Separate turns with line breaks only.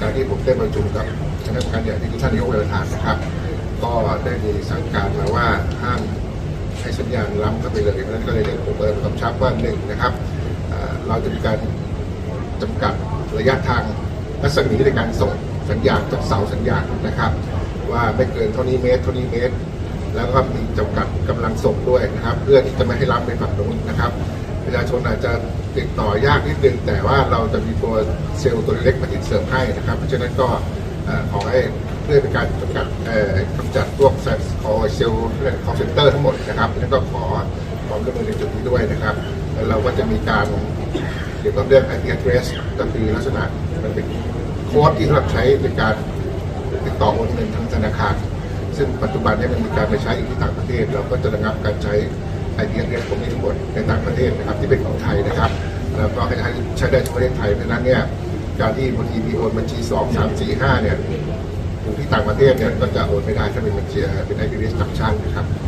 การที่ผมได้ประชุมกับคณะกรรมการใหญ่ที่ทุกท่านนายกเป็นประธานนะครับ ก็ได้มีสั่งการมาว่าห้ามให้สัญญาณล้ำเข้าไปเลยเพราะนั้นก็เลยได้ผมเปิดกำชับว่าหนึ่งนะครับเราจะมีการจำกัดระยะทางรัศมีในการส่งสัญญาณจากเสาสัญญาณนะครับ ว่าไม่เกินเท่านี้เมตรเท่านี้เมตร แล้วก็มีจำกัดกำลังส่งด้วยนะครับ เพื่อที่จะไม่ให้ล้ำไปฝั่งนู้นนะครับ ประชาชนอาจจะติดต่อยากนิดนึง แต่ว่าเราจะมีตัวเซลล์ตัวเล็กมาติดเสริมให้นะครับ เพราะฉะนั้นก็ขอให้เพื่อเป็นการจำกัดกำจัดพวกคอเซลล์คอเซ็นเตอร์ทั้งหมดนะครับแล้วก็ขอความร่วมมือในจุดนี้ด้วยนะครับ แล้วเราก็จะมีการเกี่ยวกับเรื่อง IP address ก็คือลักษณะมันเป็นโค้ดที่สำหรับใช้ในการติดต่อโอนเงินทางธนาคาร ซึ่งปัจจุบันนี้มันมีการไปใช้อยู่ที่ต่างประเทศ เราก็จะระงับการใช้ ไอเดียเรียผมมีทั้งหมดในต่างประเทศนะครับที่เป็นของไทยนะครับ แล้วก็ให้ใช้ใช้ได้ทั่วประเทศไทยเพราะนั้นเนี่ยการที่บางทีมีโอนบัญชีสองสามสี่ห้าเนี่ยอยู่ที่ต่างประเทศเนี่ยก็จะโอนไม่ได้ถ้าเป็นบัญชีเป็นไอเดียสัมชันนะครับ